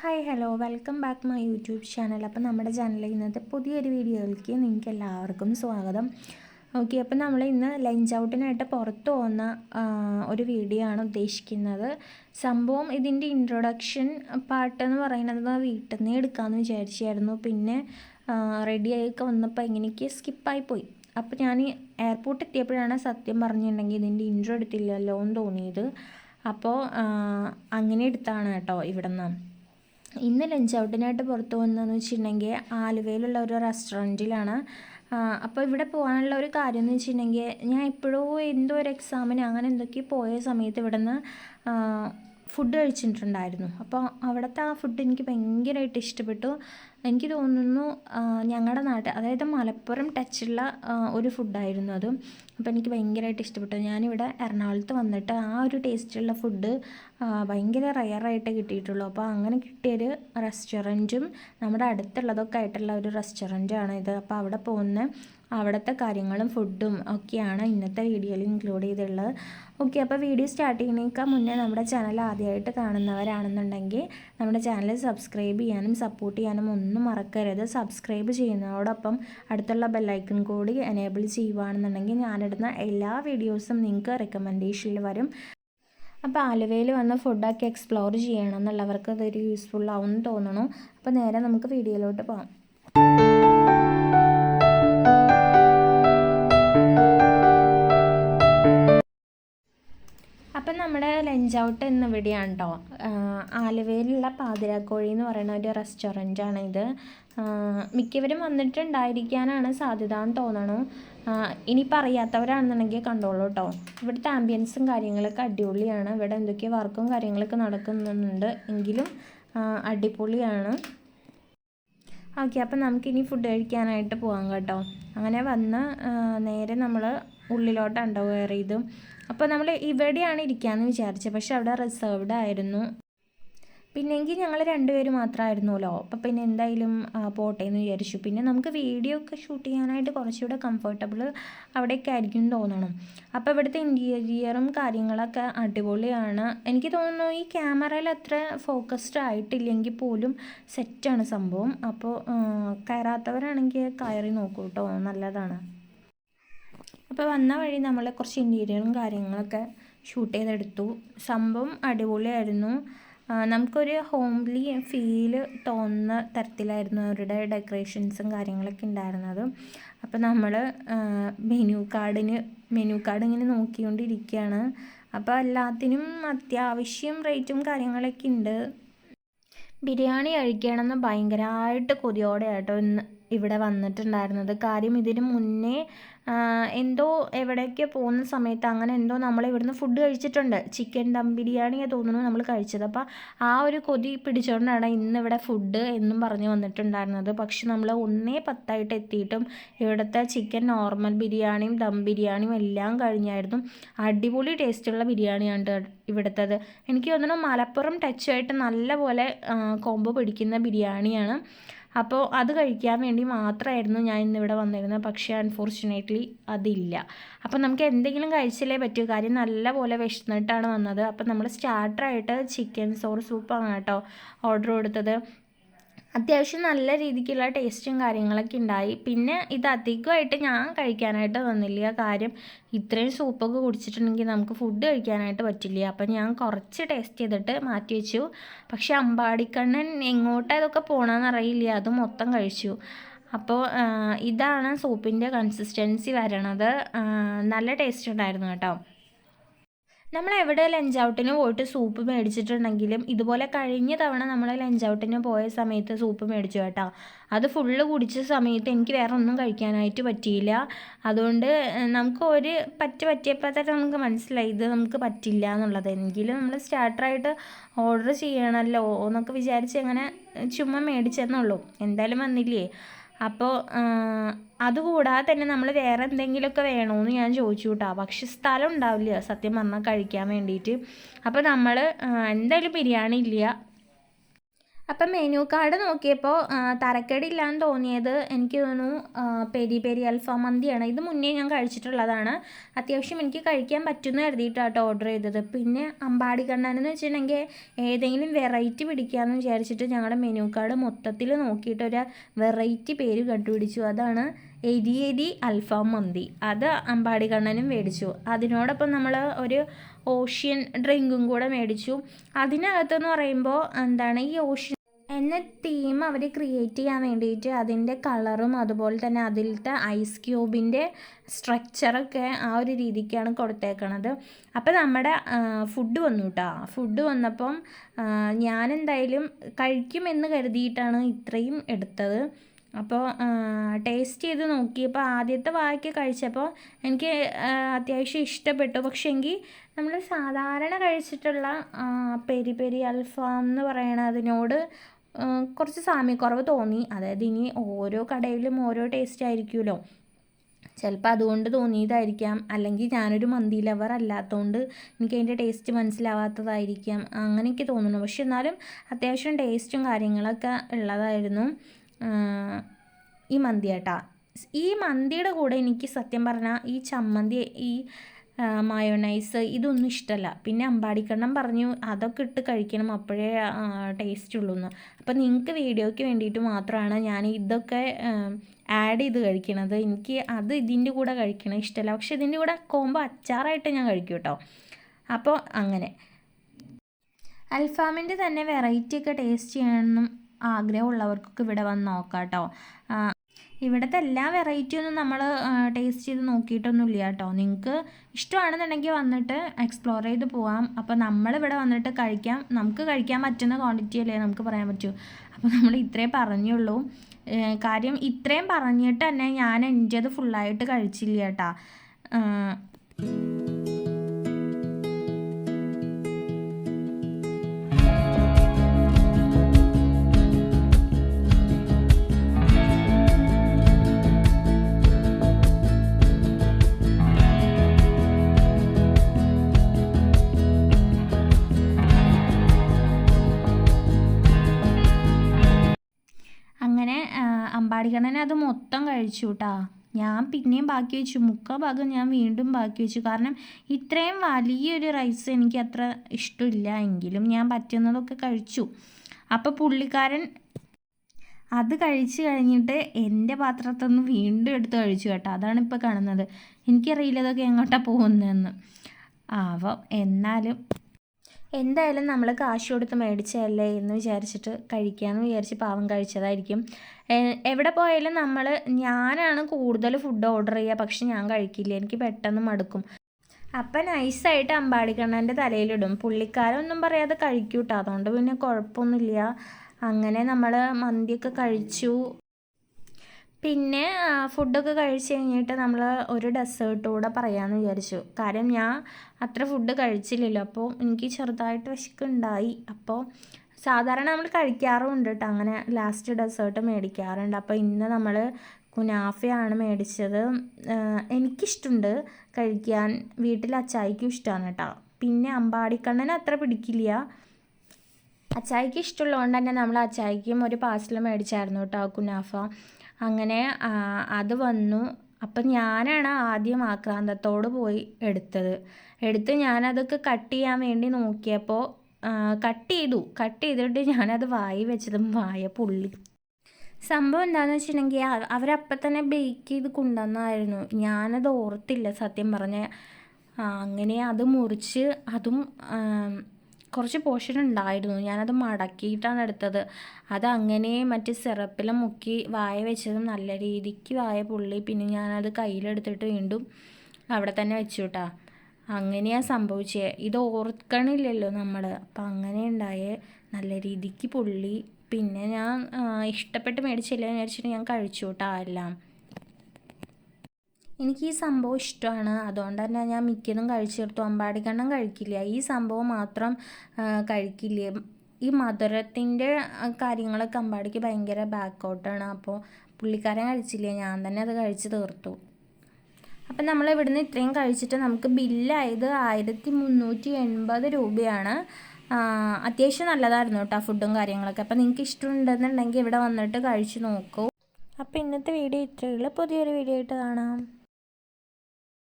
Hi hello. Welcome back my YouTube channel. അപ്പോൾ നമ്മുടെ ചാനലിൽ ഇന്നത്തെ പുതിയൊരു വീഡിയോയിലേക്ക് നിങ്ങൾക്ക് എല്ലാവർക്കും സ്വാഗതം. ഓക്കെ അപ്പോൾ നമ്മൾ ഇന്ന് ലഞ്ച് ഔട്ടിനായിട്ട് പുറത്ത് പോകുന്ന ഒരു വീഡിയോ ആണ് ഉദ്ദേശിക്കുന്നത്. സംഭവം ഇതിന്റെ ഇൻട്രൊഡക്ഷൻ പാട്ട് എന്ന് പറയുന്നത് വീട്ടിൽ നിന്ന് എടുക്കാമെന്ന് വിചാരിച്ചായിരുന്നു. പിന്നെ റെഡിയായൊക്കെ വന്നപ്പോൾ എങ്ങനെയൊക്കെ സ്കിപ്പായി പോയി. അപ്പോൾ ഞാൻ എയർപോർട്ട് എത്തിയപ്പോഴാണ് സത്യം പറഞ്ഞിട്ടുണ്ടെങ്കിൽ ഇതിന്റെ ഇൻട്രോ എടുത്തില്ലല്ലോ എന്ന് തോന്നിയത്. അപ്പോൾ അങ്ങനെ എടുത്താണ് കേട്ടോ ഇവിടെ നിന്ന് ഇന്ന് ലഞ്ച് ഔട്ടിനായിട്ട് പുറത്ത് വന്നതെന്ന് വെച്ചിട്ടുണ്ടെങ്കിൽ ആലുവയിലുള്ള ഒരു റെസ്റ്റോറന്റിലാണ്. അപ്പോൾ ഇവിടെ പോകാനുള്ള ഒരു കാര്യം എന്ന് വെച്ചിട്ടുണ്ടെങ്കിൽ ഞാൻ എപ്പോഴോ എന്തോ ഒരു എക്സാമിന് അങ്ങനെ എന്തൊക്കെ പോയ സമയത്ത് ഇവിടെ നിന്ന് ഫുഡ് കഴിച്ചിട്ടുണ്ടായിരുന്നു. അപ്പോൾ അവിടുത്തെ ആ ഫുഡ് എനിക്ക് ഭയങ്കരമായിട്ട് ഇഷ്ടപ്പെട്ടു. എനിക്ക് തോന്നുന്നു ഞങ്ങളുടെ നാട്ടിൽ അതായത് മലപ്പുറം ടച്ചുള്ള ഒരു ഫുഡായിരുന്നു അത്. അപ്പോൾ എനിക്ക് ഭയങ്കരമായിട്ട് ഇഷ്ടപ്പെട്ടു. ഞാനിവിടെ എറണാകുളത്ത് വന്നിട്ട് ആ ഒരു ടേസ്റ്റുള്ള ഫുഡ് ഭയങ്കര റയറായിട്ട് കിട്ടിയിട്ടുള്ളൂ. അപ്പോൾ അങ്ങനെ കിട്ടിയൊരു റെസ്റ്റോറന്റും നമ്മുടെ അടുത്തുള്ളതൊക്കെ ആയിട്ടുള്ള ഒരു റെസ്റ്റോറന്റാണ് ഇത്. അപ്പോൾ അവിടെ പോകുന്ന അവിടുത്തെ കാര്യങ്ങളും ഫുഡും ഒക്കെയാണ് ഇന്നത്തെ വീഡിയോയിൽ ഇൻക്ലൂഡ് ചെയ്തിട്ടുള്ളത്. ഓക്കെ അപ്പോൾ വീഡിയോ സ്റ്റാർട്ട് ചെയ്യുന്നതിനേക്കാൾ മുന്നേ നമ്മുടെ ചാനൽ ആദ്യമായിട്ട് കാണുന്നവരാണെന്നുണ്ടെങ്കിൽ നമ്മുടെ ചാനൽ സബ്സ്ക്രൈബ് ചെയ്യാനും സപ്പോർട്ട് ചെയ്യാനും ഒന്നും മറക്കരുത്. സബ്സ്ക്രൈബ് ചെയ്യുന്നതോടൊപ്പം അടുത്തുള്ള ബെല്ലൈക്കൺ കൂടി എനേബിൾ ചെയ്യുകയാണെന്നുണ്ടെങ്കിൽ ഞാനിടുന്ന എല്ലാ വീഡിയോസും നിങ്ങൾക്ക് റെക്കമെൻഡേഷനിൽ വരും. അപ്പോൾ ആലുവയിൽ വന്ന് ഫുഡൊക്കെ എക്സ്പ്ലോർ ചെയ്യണം എന്നുള്ളവർക്ക് അതൊരു യൂസ്ഫുൾ ആവും തോന്നണു അപ്പോൾ നേരെ നമുക്ക് വീഡിയോയിലോട്ട് പോകാം. നമ്മുടെ ലഞ്ച് ഔട്ട് ഇന്ന് ഇവിടെയാണ് കേട്ടോ ആലുവയിലുള്ള പാതിരാക്കോഴി എന്ന് പറയുന്ന ഒരു റെസ്റ്റോറന്റാണ് ഇത്. മിക്കവരും വന്നിട്ടുണ്ടായിരിക്കാനാണ് സാധ്യത എന്ന് തോന്നണു ഇനി പറയാത്തവരാണെന്നുണ്ടെങ്കിൽ കണ്ടോളൂ കേട്ടോ ഇവിടുത്തെ ആംബിയൻസും കാര്യങ്ങളൊക്കെ അടിപൊളിയാണ്. ഇവിടെ എന്തൊക്കെയോ വർക്കും കാര്യങ്ങളൊക്കെ നടക്കുന്നുണ്ട്. എങ്കിലും അടിപൊളിയാണ്. ഓക്കെ അപ്പം നമുക്കിനി ഫുഡ് കഴിക്കാനായിട്ട് പോകാം കേട്ടോ. അങ്ങനെ വന്ന് നേരെ നമ്മൾ ഉള്ളിലോട്ടാണ് ഇതും അപ്പോൾ നമ്മൾ ഇവിടെയാണ് ഇരിക്കാമെന്ന് വിചാരിച്ചത് പക്ഷെ അവിടെ റിസർവ്ഡ് ആയിരുന്നു. പിന്നെങ്കിൽ ഞങ്ങൾ രണ്ടുപേര് മാത്രമായിരുന്നല്ലോ അപ്പോൾ പിന്നെ എന്തായാലും പോട്ടെ എന്ന് വിചാരിച്ചു. പിന്നെ നമുക്ക് വീഡിയോ ഒക്കെ ഷൂട്ട് ചെയ്യാനായിട്ട് കുറച്ചുകൂടെ കംഫർട്ടബിൾ അവിടെയൊക്കെ ആയിരിക്കും തോന്നണം. അപ്പോൾ ഇവിടുത്തെ ഇന്റീരിയറും കാര്യങ്ങളൊക്കെ അടിപൊളിയാണ്. എനിക്ക് തോന്നുന്നു ഈ ക്യാമറയിൽ അത്ര ഫോക്കസ്ഡ് ആയിട്ടില്ലെങ്കിൽ പോലും സെറ്റാണ് സംഭവം. അപ്പോൾ കയറാത്തവരാണെങ്കിൽ കയറി നോക്കൂ കേട്ടോ നല്ലതാണ്. അപ്പോൾ വന്ന വഴി നമ്മൾ കുറച്ച് ഇന്റീരിയറും കാര്യങ്ങളൊക്കെ ഷൂട്ട് ചെയ്തെടുത്തു. സംഭവം അടിപൊളിയായിരുന്നു. നമുക്കൊരു ഹോംലി ഫീൽ തോന്നുന്ന തരത്തിലായിരുന്നു അവരുടെ ഡെക്കറേഷൻസും കാര്യങ്ങളൊക്കെ ഉണ്ടായിരുന്നത്. അപ്പോൾ നമ്മൾ മെനു കാർഡിന് മെനു കാർഡ് ഇങ്ങനെ നോക്കിക്കൊണ്ടിരിക്കുകയാണ്. അപ്പോൾ എല്ലാത്തിനും അത്യാവശ്യം റേറ്റും കാര്യങ്ങളൊക്കെ ഉണ്ട്. ബിരിയാണി കഴിക്കണമെന്ന് ഭയങ്കരമായിട്ട് കൊതിയോടെ ആട്ടോ ഇവിടെ വന്നിട്ടുണ്ടായിരുന്നത്. കാര്യം ഇതിന് മുന്നേ എന്തോ എവിടേക്കോ പോകുന്ന സമയത്ത് അങ്ങനെ എന്തോ നമ്മൾ ഇവിടുന്ന് ഫുഡ് കഴിച്ചിട്ടുണ്ട്. ചിക്കൻ ദം ബിരിയാണിയാണ് തോന്നുന്നു നമ്മൾ കഴിച്ചത്. അപ്പോൾ ആ ഒരു കൊതി പിടിച്ചുകൊണ്ടാണ് ഇന്ന് ഇവിടെ ഫുഡ് എന്നും പറഞ്ഞു വന്നിട്ടുണ്ടായിരുന്നത്. പക്ഷെ നമ്മൾ ഒന്നേ പത്തായിട്ട് എത്തിയിട്ടും ഇവിടുത്തെ ചിക്കൻ നോർമൽ ബിരിയാണിയും ദം ബിരിയാണിയും എല്ലാം കഴിഞ്ഞായിരുന്നു. അടിപൊളി ടേസ്റ്റുള്ള ബിരിയാണിയാണ് ഇവിടുത്തത്. എനിക്ക് തോന്നുന്നു മലപ്പുറം ടച്ചായിട്ട് നല്ല പോലെ കോംബോ പിടിക്കുന്ന ബിരിയാണിയാണ്. അപ്പോൾ അത് കഴിക്കാൻ വേണ്ടി മാത്രമായിരുന്നു ഞാൻ ഇന്നിവിടെ വന്നിരുന്നത്. പക്ഷേ അൺഫോർച്ചുനേറ്റ്ലി അതില്ല. അപ്പോൾ നമുക്ക് എന്തെങ്കിലും കഴിച്ചില്ലേ പറ്റൂ. കാര്യം നല്ലപോലെ വിശന്നിട്ടാണ് വന്നത്. അപ്പോൾ നമ്മൾ സ്റ്റാർട്ടറായിട്ട് ചിക്കൻ സോർ സൂപ്പാണ് കേട്ടോ ഓർഡർ കൊടുത്തത്. അത്യാവശ്യം നല്ല രീതിക്കുള്ള ടേസ്റ്റും കാര്യങ്ങളൊക്കെ ഉണ്ടായി. പിന്നെ ഇത് അധികമായിട്ട് ഞാൻ കഴിക്കാനായിട്ട് വന്നില്ല. കാര്യം ഇത്രയും സൂപ്പൊക്കെ കുടിച്ചിട്ടുണ്ടെങ്കിൽ നമുക്ക് ഫുഡ് കഴിക്കാനായിട്ട് പറ്റില്ല. അപ്പം ഞാൻ കുറച്ച് ടേസ്റ്റ് ചെയ്തിട്ട് മാറ്റി വെച്ചു. പക്ഷെ അമ്പാടിക്കണ്ണൻ എങ്ങോട്ടാണ് ഇതൊക്കെ പോകണമെന്ന് അറിയില്ല. അത് മൊത്തം കഴിച്ചു. അപ്പോൾ ഇതാണ് സൂപ്പിന്റെ കൺസിസ്റ്റൻസി വരണത്. നല്ല ടേസ്റ്റ് ഉണ്ടായിരുന്നു കേട്ടോ. നമ്മൾ എവിടെ ലഞ്ച് ഔട്ടിന് പോയിട്ട് സൂപ്പ് മേടിച്ചിട്ടുണ്ടെങ്കിലും ഇതുപോലെ കഴിഞ്ഞ തവണ നമ്മൾ ലഞ്ച് ഔട്ടിന് പോയ സമയത്ത് സൂപ്പ് മേടിച്ചു കേട്ടോ. അത് ഫുള്ള് കുടിച്ച സമയത്ത് എനിക്ക് വേറെ ഒന്നും കഴിക്കാനായിട്ട് പറ്റിയില്ല. അതുകൊണ്ട് നമുക്ക് ഒരു പറ്റ പറ്റിയപ്പോൾ തന്നെ നമുക്ക് മനസ്സിലായി ഇത് നമുക്ക് പറ്റില്ല എന്നുള്ളത്. എങ്കിലും നമ്മൾ സ്റ്റാർട്ടറായിട്ട് ഓർഡർ ചെയ്യണമല്ലോ എന്നൊക്കെ വിചാരിച്ച് അങ്ങനെ ചുമ്മാ മേടിച്ചെന്നുള്ളൂ എന്തായാലും വന്നില്ലേ? അപ്പോൾ അതുകൂടാതെ തന്നെ നമ്മൾ വേറെ എന്തെങ്കിലുമൊക്കെ വേണമെന്ന് ഞാൻ ചോദിച്ചു കേട്ടോ പക്ഷെ സ്ഥലം ഉണ്ടാവില്ല സത്യം പറഞ്ഞാൽ കഴിക്കാൻ വേണ്ടിയിട്ട് അപ്പോൾ നമ്മൾ എന്തായാലും ബിരിയാണി ഇല്ല. അപ്പം മെനു കാർഡ് നോക്കിയപ്പോൾ തരക്കേടില്ലാന്ന് തോന്നിയത് എനിക്ക് തോന്നുന്നു പെരി പെരി അൽഫാം മന്തിയാണ്. ഇത് മുന്നേ ഞാൻ കഴിച്ചിട്ടുള്ളതാണ്. അത്യാവശ്യം എനിക്ക് കഴിക്കാൻ പറ്റുമെന്ന് കരുതിയിട്ടാട്ടോ ഓർഡർ ചെയ്തത്. പിന്നെ അമ്പാടി കണ്ണനെന്ന് വെച്ചിട്ടുണ്ടെങ്കിൽ ഏതെങ്കിലും വെറൈറ്റി പിടിക്കാമെന്ന് വിചാരിച്ചിട്ട് ഞങ്ങളുടെ മെനു കാർഡ് മൊത്തത്തിൽ നോക്കിയിട്ട് ഒരു വെറൈറ്റി പേര് കണ്ടുപിടിച്ചു. അതാണ് എരി എരി അൽഫാം മന്തി. അത് അമ്പാടി കണ്ണനും മേടിച്ചു. അതിനോടൊപ്പം നമ്മൾ ഒരു ഓഷ്യൻ ഡ്രിങ്കും കൂടെ മേടിച്ചു. അതിനകത്തെന്ന് പറയുമ്പോൾ എന്താണ് ഈ ഓഷ്യൻ എന്ന തീം അവർ ക്രിയേറ്റ് ചെയ്യാൻ വേണ്ടിയിട്ട് അതിന്റെ കളറും അതുപോലെ തന്നെ അതിലത്തെ ഐസ് ക്യൂബിന്റെ സ്ട്രക്ചറൊക്കെ ആ ഒരു രീതിക്കാണ് കൊടുത്തേക്കണത്. അപ്പോൾ നമ്മുടെ ഫുഡ് വന്നു കേട്ടോ ഫുഡ് വന്നപ്പം ഞാനെന്തായാലും കഴിക്കുമെന്ന് കരുതിയിട്ടാണ് ഇത്രയും എടുത്തത്. അപ്പോൾ ടേസ്റ്റ് ചെയ്ത് നോക്കി അപ്പോൾ ആദ്യത്തെ വായ്ക്ക് കഴിച്ചപ്പോൾ എനിക്ക് അത്യാവശ്യം ഇഷ്ടപ്പെട്ടു. പക്ഷേ എങ്കിൽ നമ്മൾ സാധാരണ കഴിച്ചിട്ടുള്ള പെരി പെരി അൽഫാം എന്ന് പറയണതിനോട് കുറച്ച് സാമ്യക്കുറവ് തോന്നി. അതായത് ഇനി ഓരോ കടയിലും ഓരോ ടേസ്റ്റ് ആയിരിക്കുമല്ലോ. ചിലപ്പോൾ അതുകൊണ്ട് തോന്നിയതായിരിക്കാം. അല്ലെങ്കിൽ ഞാനൊരു മന്തി ലവർ അല്ലാത്തതുകൊണ്ട് എനിക്ക് അതിന്റെ ടേസ്റ്റ് മനസ്സിലാവാത്തതായിരിക്കാം. അങ്ങനെയൊക്കെ തോന്നുന്നു. പക്ഷെ എന്നാലും അത്യാവശ്യം ടേസ്റ്റും കാര്യങ്ങളൊക്കെ ഉള്ളതായിരുന്നു ഈ മന്തി ഈ മന്തിയുടെ കൂടെ എനിക്ക് സത്യം പറഞ്ഞാൽ ഈ ചമ്മന്തി ഈ മയോണൈസ് ഇതൊന്നും ഇഷ്ടമല്ല പിന്നെ അമ്പാടിക്കണ്ണം പറഞ്ഞു അതൊക്കെ ഇട്ട് കഴിക്കണം അപ്പോഴേ ടേസ്റ്റ് ഉള്ളൂ എന്ന് അപ്പം നിങ്ങൾക്ക് വീഡിയോയ്ക്ക് വേണ്ടിയിട്ട് മാത്രമാണ് ഞാൻ ഇതൊക്കെ ആഡ് ചെയ്ത് കഴിക്കണത്. എനിക്ക് അത് ഇതിന്റെ കൂടെ കഴിക്കണം ഇഷ്ടമല്ല പക്ഷെ ഇതിന്റെ കൂടെ കോമ്പോ അച്ചാറായിട്ട് ഞാൻ കഴിക്കും കേട്ടോ അപ്പോൾ അങ്ങനെ. അൽഫാമിന്റെ തന്നെ വെറൈറ്റി ഒക്കെ ടേസ്റ്റ് ചെയ്യണമെന്നും ആഗ്രഹമുള്ളവർക്കൊക്കെ ഇവിടെ വന്ന് നോക്കാം കേട്ടോ ഇവിടുത്തെ എല്ലാ വെറൈറ്റിയൊന്നും നമ്മൾ ടേസ്റ്റ് ചെയ്ത് നോക്കിയിട്ടൊന്നുമില്ല കേട്ടോ. നിങ്ങൾക്ക് ഇഷ്ടമാണെന്നുണ്ടെങ്കിൽ വന്നിട്ട് എക്സ്പ്ലോർ ചെയ്ത് പോവാം. അപ്പോൾ നമ്മളിവിടെ വന്നിട്ട് കഴിക്കാം. നമുക്ക് കഴിക്കാൻ പറ്റുന്ന ക്വാണ്ടിറ്റി അല്ലേ നമുക്ക് പറയാൻ പറ്റൂ. അപ്പോൾ നമ്മൾ ഇത്രേ പറഞ്ഞുള്ളൂ. കാര്യം ഇത്രയും പറഞ്ഞിട്ട് തന്നെ ഞാൻ എന്റേത് ഫുള്ളായിട്ട് കഴിച്ചില്ല കേട്ടാ. അമ്പാടിക്കണ്ണൻ അത് മൊത്തം കഴിച്ചു കേട്ടാ ഞാൻ പിന്നെയും ബാക്കി വെച്ചു. മുക്കാ ഭാഗം ഞാൻ വീണ്ടും ബാക്കി വെച്ചു. കാരണം ഇത്രയും വലിയൊരു റൈസ് എനിക്ക് അത്ര ഇഷ്ടമില്ല എങ്കിലും ഞാൻ പറ്റുന്നതൊക്കെ കഴിച്ചു. അപ്പോൾ പുള്ളിക്കാരൻ അത് കഴിച്ചു കഴിഞ്ഞിട്ട് എന്റെ പാത്രത്തിൽ നിന്ന് വീണ്ടും എടുത്ത് കഴിച്ചു കേട്ടോ. അതാണ് ഇപ്പോൾ കാണുന്നത്. എനിക്കറിയില്ല ഇതൊക്കെ എങ്ങോട്ടാണ് പോകുന്നതെന്ന്. ആവാം എന്നാലും എന്തായാലും നമ്മൾ കാശ് കൊടുത്ത് മേടിച്ചതല്ലേ എന്ന് വിചാരിച്ചിട്ട് കഴിക്കാമെന്ന് വിചാരിച്ച് പാവം കഴിച്ചതായിരിക്കും. എവിടെ പോയാലും നമ്മൾ ഞാനാണ് കൂടുതൽ ഫുഡ് ഓർഡർ ചെയ്യുക പക്ഷെ ഞാൻ കഴിക്കില്ല. എനിക്ക് പെട്ടെന്ന് മടുക്കും. അപ്പം നൈസായിട്ട് അമ്പാടിക്കണ്ണന്റെ തലയിലിടും. പുള്ളിക്കാരൊന്നും പറയാതെ കഴിക്കൂട്ടോ. അതുകൊണ്ട് പിന്നെ കുഴപ്പമൊന്നുമില്ല. അങ്ങനെ നമ്മൾ മന്തിയൊക്കെ കഴിച്ചു. പിന്നെ ഫുഡൊക്കെ കഴിച്ച് കഴിഞ്ഞിട്ട് നമ്മൾ ഒരു ഡെസേർട്ട് കൂടെ പറയാമെന്ന് വിചാരിച്ചു. കാര്യം ഞാൻ അത്ര ഫുഡ് കഴിച്ചില്ലല്ലോ. അപ്പോൾ എനിക്ക് ചെറുതായിട്ട് വിശക്കുണ്ടായി. അപ്പോൾ സാധാരണ നമ്മൾ കഴിക്കാറുമുണ്ട് കേട്ടോ അങ്ങനെ ലാസ്റ്റ് ഡെസേർട്ട് മേടിക്കാറുണ്ട്. അപ്പോൾ ഇന്ന് നമ്മൾ കുനാഫയാണ് മേടിച്ചത്. എനിക്കിഷ്ടമുണ്ട് കഴിക്കാൻ. വീട്ടിൽ അച്ചായിക്കും ഇഷ്ടമാണ് കേട്ടോ പിന്നെ അമ്പാടിക്കണ്ണന് അത്ര പിടിക്കില്ല. അച്ചായിക്ക് ഇഷ്ടമുള്ളതുകൊണ്ട് തന്നെ നമ്മൾ അച്ചായിക്കും ഒരു പാഴ്സൽ മേടിച്ചായിരുന്നു കേട്ടോ കുനാഫ. അങ്ങനെ അത് വന്നു. അപ്പം ഞാനാണ് ആദ്യം ആക്രാന്തത്തോട് പോയി എടുത്തത്. എടുത്ത് ഞാനതൊക്കെ കട്ട് ചെയ്യാൻ വേണ്ടി നോക്കിയപ്പോൾ കട്ട് ചെയ്തു. കട്ട് ചെയ്തിട്ട് ഞാനത് വായി വെച്ചതും വായ പുള്ളി. സംഭവം എന്താണെന്ന് വെച്ചിട്ടുണ്ടെങ്കിൽ അവരപ്പം തന്നെ ബേക്ക് ചെയ്ത് കൊണ്ടുവന്നായിരുന്നു. ഞാനത് ഓർത്തില്ല സത്യം പറഞ്ഞ അങ്ങനെ അത് മുറിച്ച് അതും കുറച്ച് പോർഷൻ ഉണ്ടായിരുന്നു. ഞാനത് മടക്കിയിട്ടാണ് എടുത്തത്. അത് അങ്ങനെ മറ്റ് സിറപ്പിൽ മുക്കി വായ വെച്ചതും നല്ല രീതിക്ക് വായ പുള്ളി. പിന്നെ ഞാനത് കയ്യിലെടുത്തിട്ട് വീണ്ടും അവിടെ തന്നെ വെച്ചു കേട്ടാ അങ്ങനെയാണ് സംഭവിച്ചത് ഇത് ഓർക്കണില്ലല്ലോ നമ്മൾ അപ്പം അങ്ങനെ ഉണ്ടായേ നല്ല രീതിക്ക് പുള്ളി. പിന്നെ ഞാൻ ഇഷ്ടപ്പെട്ട് മേടിച്ചില്ല വിചാരിച്ചിട്ട് ഞാൻ കഴിച്ചു കേട്ടോ എല്ലാം. എനിക്ക് ഈ സംഭവം ഇഷ്ടമാണ്. അതുകൊണ്ട് തന്നെ ഞാൻ മിക്കതും കഴിച്ചെടുത്തു അമ്പാടിക്കണ്ണം കഴിക്കില്ല. ഈ സംഭവം മാത്രം കഴിക്കില്ല. ഈ മധുരത്തിന്റെ കാര്യങ്ങളൊക്കെ അമ്പാടിക്ക് ഭയങ്കര ബാക്കൗട്ടാണ് അപ്പോൾ പുള്ളിക്കാരൻ കഴിച്ചില്ല. ഞാൻ തന്നെ അത് കഴിച്ച് തീർത്തു. അപ്പം നമ്മൾ ഇവിടുന്ന് ഇത്രയും കഴിച്ചിട്ട് നമുക്ക് ബില്ലായത് ആയിരത്തി മുന്നൂറ്റി എൺപത് രൂപയാണ് അത്യാവശ്യം നല്ലതായിരുന്നു കേട്ടോ ഫുഡും കാര്യങ്ങളൊക്കെ. അപ്പം നിങ്ങൾക്ക് ഇഷ്ടമുണ്ടെന്നുണ്ടെങ്കിൽ ഇവിടെ വന്നിട്ട് കഴിച്ച് നോക്കൂ. അപ്പോൾ ഇന്നത്തെ വീഡിയോ ഇത്രയേ ഉള്ളൂ. പുതിയൊരു വീഡിയോ ആയിട്ട് കാണാം.